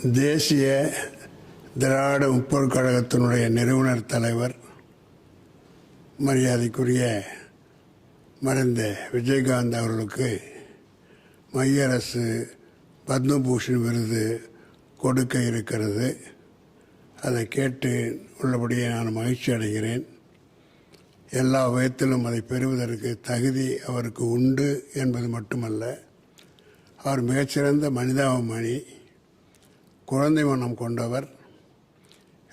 தேசிய திராவிட முற்போக்கு கழகத்தினுடைய நிறுவனர் தலைவர் மரியாதைக்குரிய மறைந்த விஜயகாந்த் அவர்களுக்கு மைய அரசு பத்மபூஷன் விருது கொடுக்க இருக்கிறது. அதை கேட்டு உள்ளபடியே நான் மகிழ்ச்சி அடைகிறேன். எல்லா விதத்திலும் அதை பெறுவதற்கு தகுதி அவருக்கு உண்டு என்பது மட்டுமல்ல. அவர் மிகச்சிறந்த மனிதாபிமானி. குழந்தை மனம் கொண்டவர்.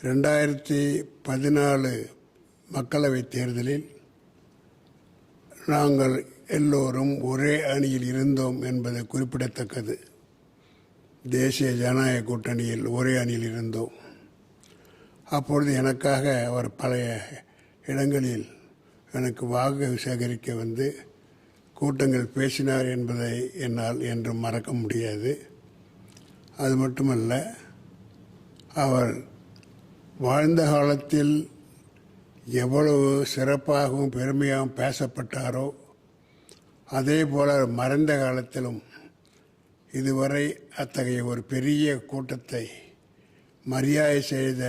ரெண்டாயிரத்தி பதினாலு மக்களவைத் தேர்தலில் நாங்கள் எல்லோரும் ஒரே அணியில் இருந்தோம் என்பது குறிப்பிடத்தக்கது. தேசிய ஜனநாயக கூட்டணியில் ஒரே அணியில் இருந்தோம். அப்பொழுது எனக்காக அவர் பழைய இடங்களில் எனக்கு வாக்கு சேகரிக்க வந்து கூட்டங்கள் பேசினார் என்பதை என்னால் என்றும் மறக்க முடியாது. அது மட்டுமல்ல அவர் வாழ்ந்த காலத்தில் எவ்வளவு சிறப்பாகவும் பெருமையாகவும் பேசப்பட்டாரோ அதே போல மறைந்த காலத்திலும் இதுவரை அத்தகைய ஒரு பெரிய கூட்டத்தை மரியாதை செய்த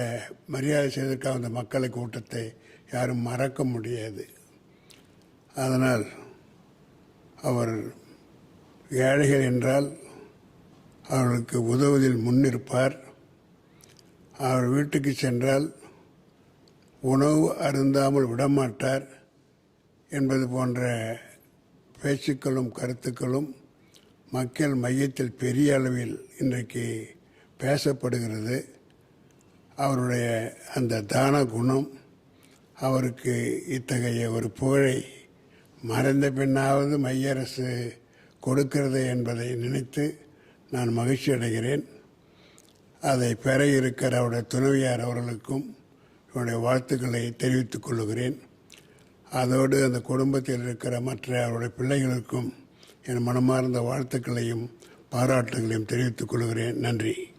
மரியாதை செய்ததற்காக அந்த மக்களை கூட்டத்தை யாரும் மறக்க முடியாது. அதனால் அவர் ஏழைகள் என்றால் அவர்களுக்கு உதவுவதில் முன்னிருப்பார். அவர் வீட்டுக்கு சென்றால் உணவு அருந்தாமல் விடமாட்டார் என்பது போன்ற பேச்சுக்களும் கருத்துக்களும் மக்கள் மையத்தில் பெரிய அளவில் இன்றைக்கு பேசப்படுகிறது. அவருடைய அந்த தான குணம் அவருக்கு இத்தகைய ஒரு புகழை மறைந்த பின்னாவது மைய அரசு கொடுக்கிறது என்பதை நினைத்து நான் மகிழ்ச்சி அடைகிறேன். அதை பெற இருக்கிற அவருடைய துணைவியார் அவர்களுக்கும் என்னுடைய வாழ்த்துக்களை தெரிவித்துக் கொள்கிறேன். அதோடு அந்த குடும்பத்தில் இருக்கிற மற்ற அவருடைய பிள்ளைகளுக்கும் என் மனமார்ந்த வாழ்த்துக்களையும் பாராட்டுகளையும் தெரிவித்துக் கொள்கிறேன். நன்றி.